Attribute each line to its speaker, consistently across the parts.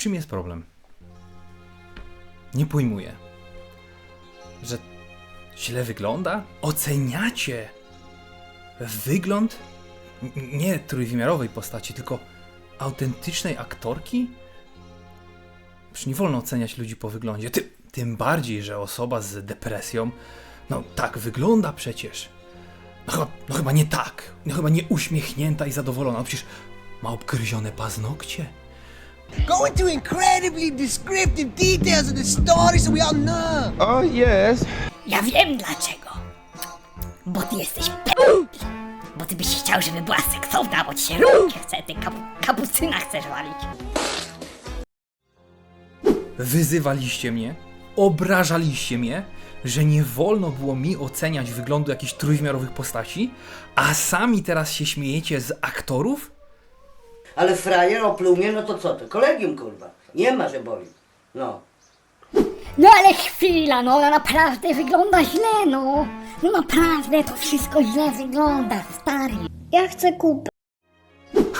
Speaker 1: czym jest problem? Nie pojmuję. Że źle wygląda? Oceniacie wygląd nie trójwymiarowej postaci, tylko autentycznej aktorki? Przecież nie wolno oceniać ludzi po wyglądzie. Ty, tym bardziej, że osoba z depresją, no tak wygląda przecież. No chyba, no chyba nie tak. No chyba nie uśmiechnięta i zadowolona. No przecież ma obgryzione paznokcie.
Speaker 2: Go into incredibly descriptive details of the story so we all know.
Speaker 3: Oh, yes.
Speaker 4: Ja wiem dlaczego. Bo ty jesteś p... Bo ty byś chciał, żeby była seksowna, bo ci się rąk chce, ty kapu kapucyna chcesz walić.
Speaker 1: Wyzywaliście mnie, obrażaliście mnie, że nie wolno było mi oceniać wyglądu jakichś trójwymiarowych postaci, a sami teraz się śmiejecie z aktorów?
Speaker 5: Ale frajer opluł mnie, no to co to? Kolegium, kurwa. Nie ma, że boli. No.
Speaker 4: No ale chwila, no ona naprawdę wygląda źle, no. No naprawdę to wszystko źle wygląda, stary. Ja chcę kupę.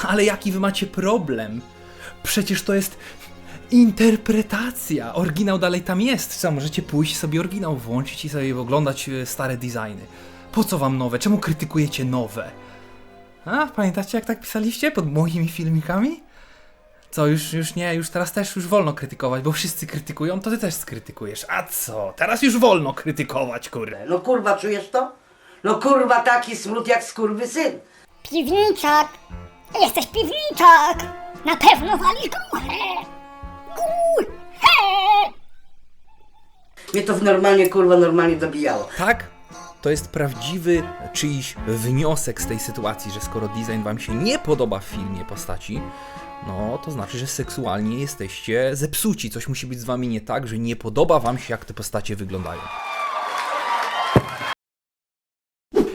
Speaker 1: Ale jaki wy macie problem? Przecież to jest interpretacja. Oryginał dalej tam jest. Co, możecie pójść sobie oryginał włączyć i sobie oglądać e, stare designy. Po co wam nowe? Czemu krytykujecie nowe? A, pamiętacie jak tak pisaliście pod moimi filmikami? Co, już, już nie, już teraz też już wolno krytykować, bo wszyscy krytykują, to ty też skrytykujesz. A co? Teraz już wolno krytykować, kurde.
Speaker 5: No kurwa, czujesz to? No kurwa, taki smród jak skurwy syn.
Speaker 4: Piwniczak. Jesteś piwniczak. Na pewno walisz górę. Gór. He.
Speaker 5: Mnie to w normalnie, kurwa, normalnie dobijało.
Speaker 1: Tak? To jest prawdziwy czyjś wniosek z tej sytuacji, że skoro design wam się nie podoba w filmie postaci, no to znaczy, że seksualnie jesteście zepsuci. Coś musi być z wami nie tak, że nie podoba wam się, jak te postacie wyglądają.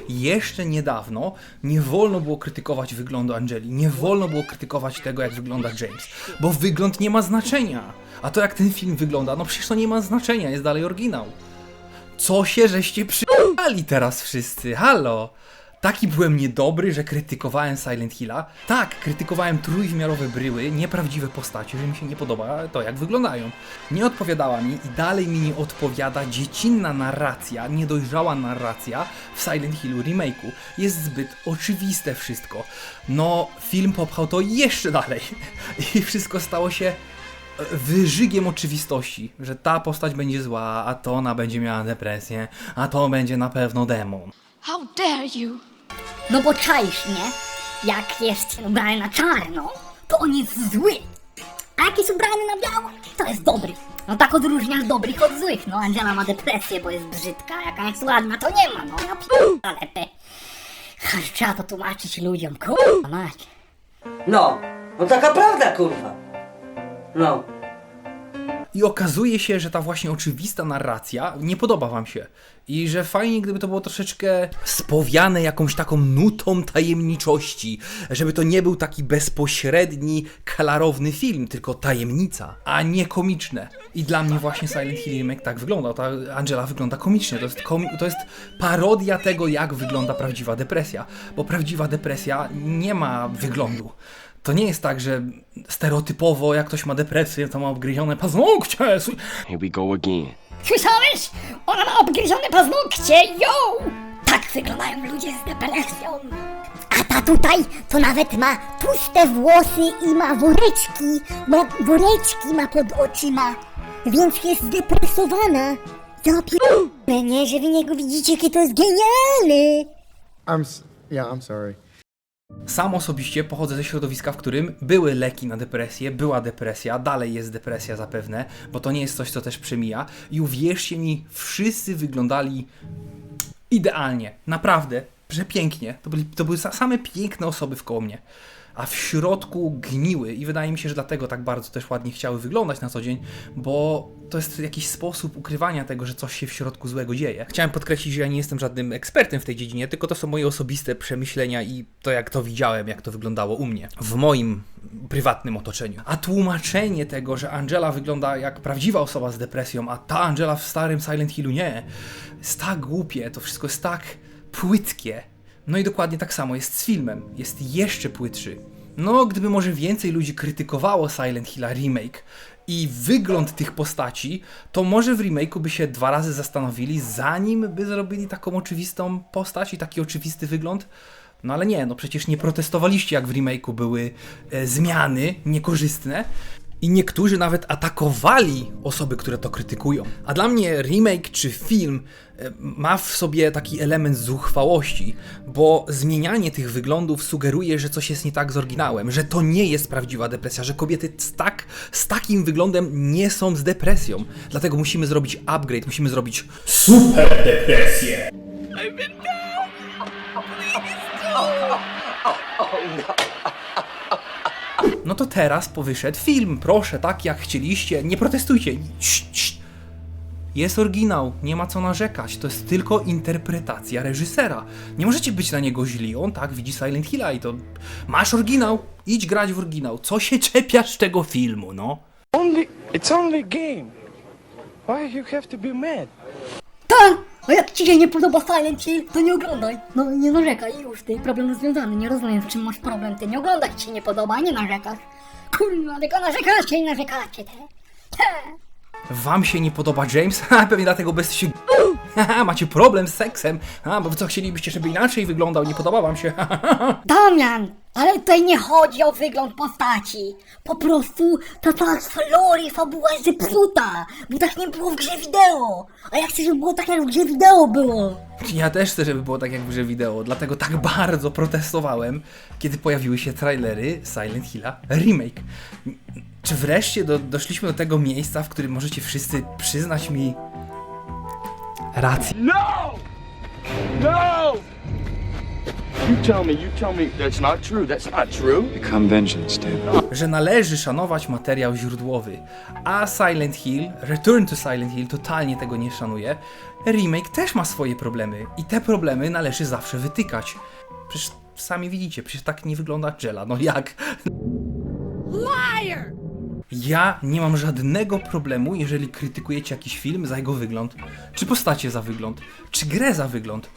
Speaker 1: Jeszcze niedawno nie wolno było krytykować wyglądu Angeli, nie wolno było krytykować tego, jak wygląda James, bo wygląd nie ma znaczenia. A to, jak ten film wygląda, no przecież to nie ma znaczenia, jest dalej oryginał. Co się żeście przyjechali teraz wszyscy? Halo! Taki byłem niedobry, że krytykowałem Silent Hilla. Tak, krytykowałem trójwymiarowe bryły, nieprawdziwe postacie, że mi się nie podoba to, jak wyglądają. Nie odpowiadała mi i dalej mi nie odpowiada dziecinna narracja, niedojrzała narracja w Silent Hillu remake'u. Jest zbyt oczywiste wszystko. No, film popchał to jeszcze dalej. I wszystko stało się wyżygiem oczywistości, że ta postać będzie zła, a to ona będzie miała depresję, a to będzie na pewno demon.
Speaker 6: How dare you!
Speaker 4: No bo czaisz, nie? Jak jest ubrany na czarno, to on jest zły. A jak jest ubrany na biało, to jest dobry. No tak odróżniasz dobrych od złych. No Angela ma depresję, bo jest brzydka, a jaka jest ładna, to nie ma. No ja p***ale te. Trzeba to tłumaczyć ludziom, kurwa mać.
Speaker 5: No. No taka prawda, kurwa. No.
Speaker 1: I okazuje się, że ta właśnie oczywista narracja nie podoba wam się. I że fajnie, gdyby to było troszeczkę spowiane jakąś taką nutą tajemniczości. Żeby to nie był taki bezpośredni, klarowny film, tylko tajemnica, a nie komiczne. I dla mnie właśnie Silent Hill Remake tak wygląda. Ta Angela wygląda komicznie. To jest, komi- to jest parodia tego, jak wygląda prawdziwa depresja. Bo prawdziwa depresja nie ma wyglądu. To nie jest tak, że stereotypowo jak ktoś ma depresję, to ma obgryzione paznokcie.
Speaker 3: Here we go again.
Speaker 4: Słyszałeś? Ona ma obgryzione paznokcie, yo! Tak wyglądają ludzie z depresją. A ta tutaj to nawet ma tłuste włosy i ma woreczki, ma woreczki ma pod oczyma, więc jest zdepresowana. Ja pierdolę, nie, że wy niego widzicie, jaki to jest genialny.
Speaker 7: I'm s- yeah, I'm sorry.
Speaker 1: Sam osobiście pochodzę ze środowiska, w którym były leki na depresję, była depresja, dalej jest depresja zapewne, bo to nie jest coś, co też przemija. I uwierzcie mi, wszyscy wyglądali idealnie, naprawdę, przepięknie. To, byli, to były sa- same piękne osoby wkoło mnie. A w środku gniły i wydaje mi się, że dlatego tak bardzo też ładnie chciały wyglądać na co dzień, bo to jest jakiś sposób ukrywania tego, że coś się w środku złego dzieje. Chciałem podkreślić, że ja nie jestem żadnym ekspertem w tej dziedzinie, tylko to są moje osobiste przemyślenia i to jak to widziałem, jak to wyglądało u mnie, w moim prywatnym otoczeniu. A tłumaczenie tego, że Angela wygląda jak prawdziwa osoba z depresją, a ta Angela w starym Silent Hillu nie, jest tak głupie, to wszystko jest tak płytkie. No i dokładnie tak samo jest z filmem. Jest jeszcze płytszy. No, gdyby może więcej ludzi krytykowało Silent Hill remake i wygląd tych postaci, to może w remake'u by się dwa razy zastanowili, zanim by zrobili taką oczywistą postać i taki oczywisty wygląd. No ale nie, no przecież nie protestowaliście, jak w remake'u były e, zmiany niekorzystne. I niektórzy nawet atakowali osoby, które to krytykują. A dla mnie remake czy film e, ma w sobie taki element zuchwałości, bo zmienianie tych wyglądów sugeruje, że coś jest nie tak z oryginałem, że to nie jest prawdziwa depresja, że kobiety z, tak, z takim wyglądem nie są z depresją. Dlatego musimy zrobić upgrade, musimy zrobić super depresję. No to teraz powyszedł film, proszę, tak jak chcieliście, nie protestujcie. Jest oryginał, nie ma co narzekać, to jest tylko interpretacja reżysera. Nie możecie być na niego źli, on tak widzi Silent Hilla i to... Masz oryginał, idź grać w oryginał, co się czepiasz tego filmu, no?
Speaker 3: Only it's only game. Why you have to be mad?
Speaker 4: Tak! A jak ci się nie podoba Silent Hill, to nie oglądaj. No nie narzekaj, już ty, problem rozwiązany. Nie rozumiem, w czym masz problem. Ty nie oglądaj, ci się nie podoba, nie narzekasz. Kurwa, tylko narzekacie i narzekacie, te. te.
Speaker 1: Wam się nie podoba James? Pewnie dlatego bez się... Haha, macie problem z seksem. A, bo wy co chcielibyście, żeby inaczej wyglądał, nie podoba wam się.
Speaker 4: Damian, ale tutaj nie chodzi o wygląd postaci. Po prostu ta cała flory fabuła jest zepsuta, bo tak nie było w grze wideo. A ja chcę, żeby było tak jak w grze wideo było.
Speaker 1: Ja też chcę, żeby było tak jak w grze wideo, dlatego tak bardzo protestowałem, kiedy pojawiły się trailery Silent Hilla Remake. Czy wreszcie do, doszliśmy do tego miejsca, w którym możecie wszyscy przyznać mi rację?
Speaker 3: No! No! You tell me, you tell me that's not true. That's not true.
Speaker 6: Become vengeance, David.
Speaker 1: że należy szanować materiał źródłowy, a Silent Hill, Return to Silent Hill totalnie tego nie szanuje. Remake też ma swoje problemy i te problemy należy zawsze wytykać. Przecież sami widzicie, przecież tak nie wygląda Jella, no jak? Ja nie mam żadnego problemu, jeżeli krytykujecie jakiś film za jego wygląd, czy postacie za wygląd, czy grę za wygląd.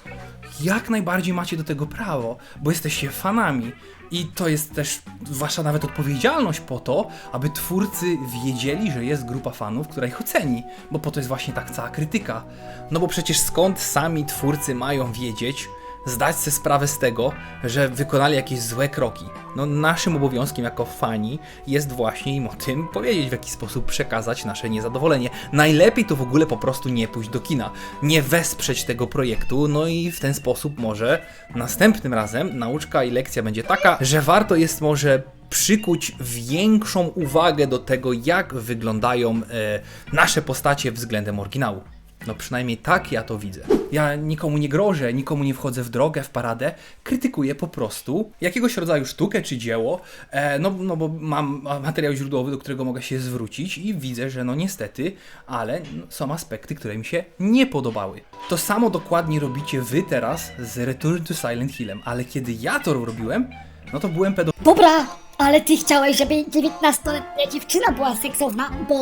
Speaker 1: Jak najbardziej macie do tego prawo, bo jesteście fanami i to jest też wasza nawet odpowiedzialność po to, aby twórcy wiedzieli, że jest grupa fanów, która ich oceni, bo po to jest właśnie tak cała krytyka. No bo przecież skąd sami twórcy mają wiedzieć, zdać sobie sprawę z tego, że wykonali jakieś złe kroki. No naszym obowiązkiem jako fani jest właśnie im o tym powiedzieć, w jaki sposób przekazać nasze niezadowolenie. Najlepiej to w ogóle po prostu nie pójść do kina, nie wesprzeć tego projektu, no i w ten sposób może następnym razem nauczka i lekcja będzie taka, że warto jest może przykuć większą uwagę do tego, jak wyglądają e, nasze postacie względem oryginału. No przynajmniej tak ja to widzę. Ja nikomu nie grożę, nikomu nie wchodzę w drogę, w paradę, krytykuję po prostu jakiegoś rodzaju sztukę czy dzieło, e, no, no bo mam materiał źródłowy, do którego mogę się zwrócić i widzę, że no niestety, ale są aspekty, które mi się nie podobały. To samo dokładnie robicie wy teraz z Return to Silent Hillem, ale kiedy ja to robiłem, no to byłem pedo...
Speaker 4: Dobra, ale ty chciałeś, żeby 19-letnia dziewczyna była seksowna, bo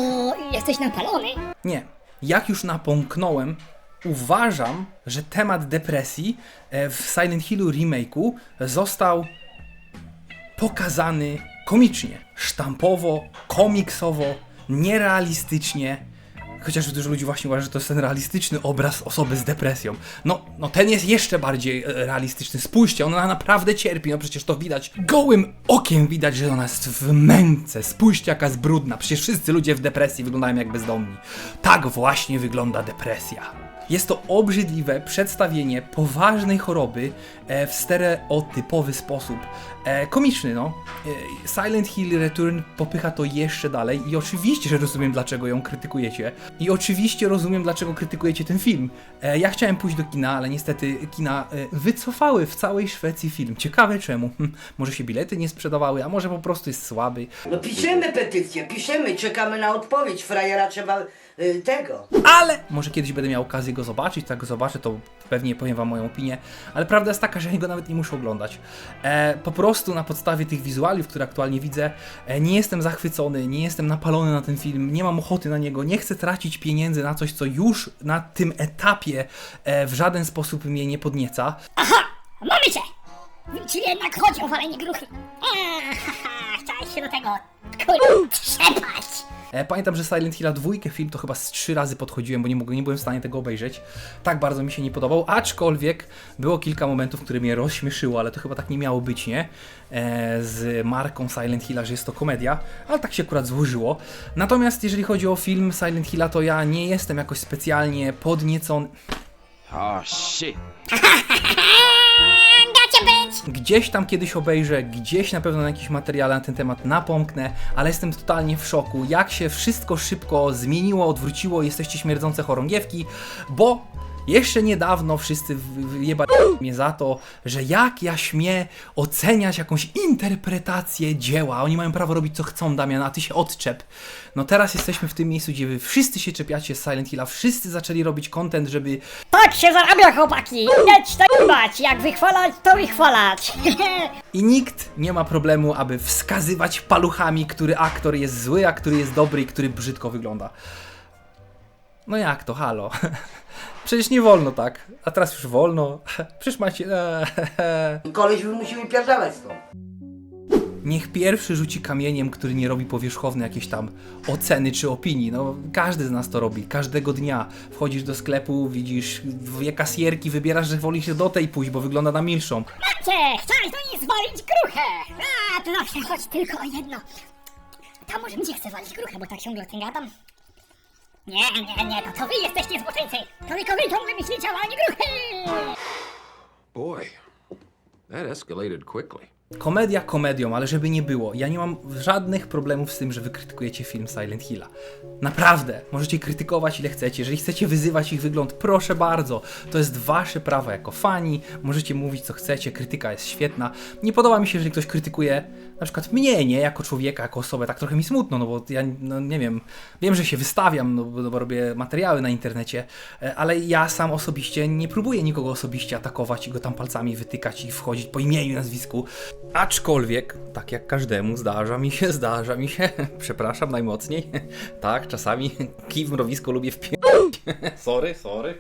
Speaker 4: jesteś napalony.
Speaker 1: Nie. Jak już napomknąłem, uważam, że temat depresji e, w Silent Hillu remake'u został pokazany komicznie, sztampowo, komiksowo, nierealistycznie. Chociaż dużo ludzi właśnie uważa, że to jest ten realistyczny obraz osoby z depresją. No, no ten jest jeszcze bardziej e, realistyczny. Spójrzcie, ona naprawdę cierpi, no przecież to widać. Gołym okiem widać, że ona jest w męce. Spójrzcie, jaka jest brudna. Przecież wszyscy ludzie w depresji wyglądają jak bezdomni. Tak właśnie wygląda depresja. Jest to obrzydliwe przedstawienie poważnej choroby e, w stereotypowy sposób. E, komiczny, no. E, Silent Hill Return popycha to jeszcze dalej i oczywiście, że rozumiem, dlaczego ją krytykujecie. I oczywiście rozumiem, dlaczego krytykujecie ten film. Ja chciałem pójść do kina, ale niestety kina wycofały w całej Szwecji film. Ciekawe czemu. Hm, może się bilety nie sprzedawały, a może po prostu jest słaby.
Speaker 5: No piszemy petycję, piszemy, czekamy na odpowiedź. Frajera trzeba y, tego.
Speaker 1: ale może kiedyś będę miał okazję go zobaczyć, tak go zobaczę, to pewnie powiem wam moją opinię, ale prawda jest taka, że ja go nawet nie muszę oglądać. E, po prostu na podstawie tych wizualiów, które aktualnie widzę, e, nie jestem zachwycony, nie jestem napalony na ten film, nie mam ochoty na niego, nie chcę tracić pieniędzy na coś, co już na tym etapie e, w żaden sposób mnie nie podnieca.
Speaker 4: Mamy cię! Czyli jednak chodzi o walenie gruchy. Eee, haha, się do tego, kurde, trzepać.
Speaker 1: E, Pamiętam, że Silent Hill 2 film to chyba z trzy razy podchodziłem, bo nie, mogłem, nie byłem w stanie tego obejrzeć. Tak bardzo mi się nie podobał, aczkolwiek było kilka momentów, które mnie rozśmieszyło, ale to chyba tak nie miało być, nie? E, z marką Silent Hilla, że jest to komedia, ale tak się akurat złożyło. Natomiast jeżeli chodzi o film Silent Hilla, to ja nie jestem jakoś specjalnie podniecony.
Speaker 3: Oh, shit.
Speaker 4: Być!
Speaker 1: Gdzieś tam kiedyś obejrzę, gdzieś na pewno na jakiś materiale na ten temat napomknę, ale jestem totalnie w szoku, jak się wszystko szybko zmieniło, odwróciło, jesteście śmierdzące chorągiewki, bo jeszcze niedawno wszyscy wyjebali mnie za to, że jak ja śmiem oceniać jakąś interpretację dzieła. Oni mają prawo robić co chcą, Damian, a ty się odczep. No teraz jesteśmy w tym miejscu, gdzie wy wszyscy się czepiacie z Silent Hilla, wszyscy zaczęli robić content, żeby
Speaker 4: Tak się zarabia, chłopaki! Leć tak bać, jak wychwalać, to wychwalać.
Speaker 1: I nikt nie ma problemu, aby wskazywać paluchami, który aktor jest zły, a który jest dobry i który brzydko wygląda. No jak to, halo? Przecież nie wolno tak. A teraz już wolno. Przecież macie...
Speaker 5: Koleś by musi wypierdalać stąd.
Speaker 1: Niech pierwszy rzuci kamieniem, który nie robi powierzchowne jakieś tam oceny czy opinii. No, każdy z nas to robi, każdego dnia. Wchodzisz do sklepu, widzisz dwie kasjerki, wybierasz, że woli się do tej pójść, bo wygląda na milszą.
Speaker 4: Macie, chciałeś do niej zwalić gruchę! A, to zawsze chodzi tylko o jedno. Ta może mnie chce walić gruchę, bo tak ciągle o tym gadam. Nie, nie, nie, to to wy jesteście złoczyńcy! To tylko wy ciągle myślicie o waleniu gruchy!
Speaker 6: Boy, that escalated quickly.
Speaker 1: Komedia komedią, ale żeby nie było, ja nie mam żadnych problemów z tym, że wy krytykujecie film Silent Hilla. Naprawdę, możecie krytykować ile chcecie, jeżeli chcecie wyzywać ich wygląd, proszę bardzo, to jest wasze prawo jako fani, możecie mówić co chcecie, krytyka jest świetna. Nie podoba mi się, jeżeli ktoś krytykuje na przykład mnie, nie, jako człowieka, jako osobę, tak trochę mi smutno, no bo ja, no nie wiem, wiem, że się wystawiam, no bo, no robię materiały na internecie, e, ale ja sam osobiście nie próbuję nikogo osobiście atakować i go tam palcami wytykać i wchodzić po imieniu nazwisku. Aczkolwiek, tak jak każdemu, zdarza mi się, zdarza mi się, przepraszam najmocniej, tak, czasami kij w mrowisko lubię wpierdolić. sorry, sorry.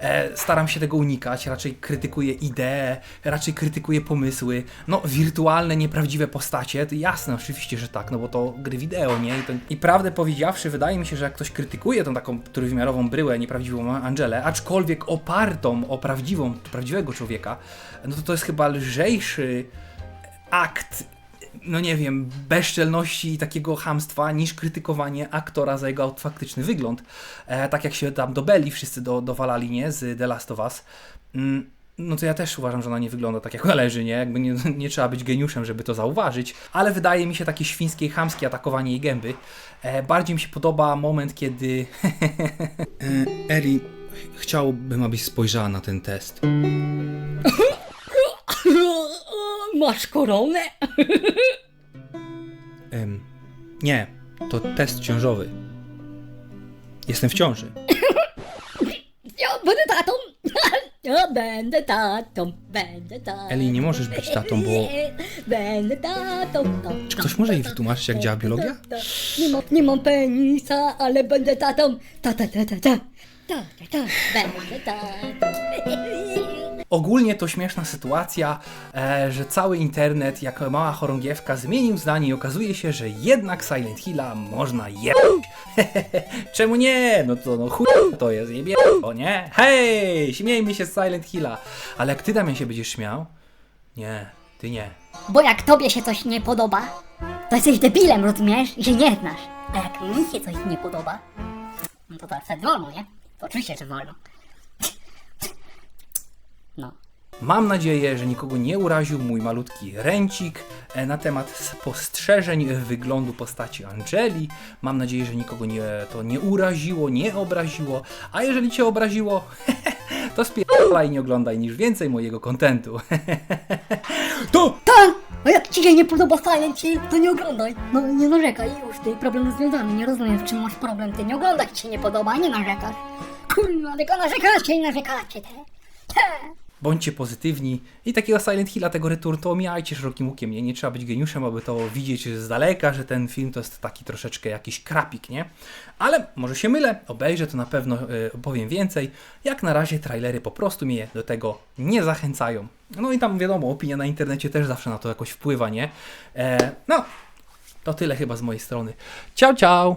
Speaker 1: E, staram się tego unikać, raczej krytykuję idee, raczej krytykuję pomysły. No, wirtualne, nieprawdziwe postacie, to jasne, oczywiście, że tak, no bo to gry wideo, nie? I, to, I prawdę powiedziawszy, wydaje mi się, że jak ktoś krytykuje tą taką trójwymiarową bryłę, nieprawdziwą Angelę, aczkolwiek opartą o prawdziwą, prawdziwego człowieka, no to to jest chyba lżejszy akt no nie wiem, bezczelności i takiego hamstwa niż krytykowanie aktora za jego faktyczny wygląd. E, tak jak się tam do Belli wszyscy do, dowalali, nie? Z The Last of Us. Mm, no to ja też uważam, że ona nie wygląda tak jak należy, nie? Jakby nie, nie trzeba być geniuszem, żeby to zauważyć, ale wydaje mi się takie świńskie i chamskie atakowanie jej gęby. E, bardziej mi się podoba moment, kiedy... e, Eli, chciałbym, abyś spojrzała na ten test.
Speaker 4: Masz koronę?
Speaker 1: Em, nie, to test ciążowy. Jestem w ciąży.
Speaker 4: Ja będę tatą! Ja będę tatą, będę tatą.
Speaker 1: Eli, nie możesz być tatą, bo-
Speaker 4: Będę tatą.
Speaker 1: Czy ktoś może jej wytłumaczyć, jak działa biologia?
Speaker 4: Nie mam, nie mam penisa, ale będę tatą. Ta, ta, ta, ta, ta. Ta, ta, ta. Będę tatą.
Speaker 1: Ogólnie to śmieszna sytuacja, e, że cały internet, jako mała chorągiewka, zmienił zdanie i okazuje się, że jednak Silent Hilla można jebać. Czemu nie? No to no chuj to jest, jebie o nie? Hej, śmiejmy się z Silent Hilla. Ale jak ty, Damian, się będziesz śmiał? Nie, ty nie.
Speaker 4: Bo jak tobie się coś nie podoba, to jesteś debilem, rozumiesz? I się nie znasz. A jak mi się coś nie podoba, no to to wtedy wolno, nie? To oczywiście, że wolno. No.
Speaker 1: Mam nadzieję, że nikogo nie uraził mój malutki ręcik e, na temat spostrzeżeń wyglądu postaci Angeli. Mam nadzieję, że nikogo nie, to nie uraziło, nie obraziło. A jeżeli cię obraziło, to spierdalaj i nie oglądaj niż więcej mojego kontentu. to
Speaker 4: Tak! A jak ci się nie podoba Silent Hill, to nie oglądaj. No nie narzekaj już, ty problem rozwiązany. Nie rozumiem, w czym masz problem. Ty nie oglądać ci się nie podoba, nie narzekasz. Kurwa, tylko narzekacie i narzekacie, te. Te.
Speaker 1: Bądźcie pozytywni i takiego Silent Hilla, tego Return to omijajcie szerokim łukiem, nie? Nie trzeba być geniuszem, aby to widzieć z daleka, że ten film to jest taki troszeczkę jakiś krapik, nie? Ale może się mylę, obejrzę to na pewno y, opowiem więcej. Jak na razie trailery po prostu mnie do tego nie zachęcają. No i tam wiadomo, opinia na internecie też zawsze na to jakoś wpływa, nie? E, no, to tyle chyba z mojej strony. Ciao, ciao!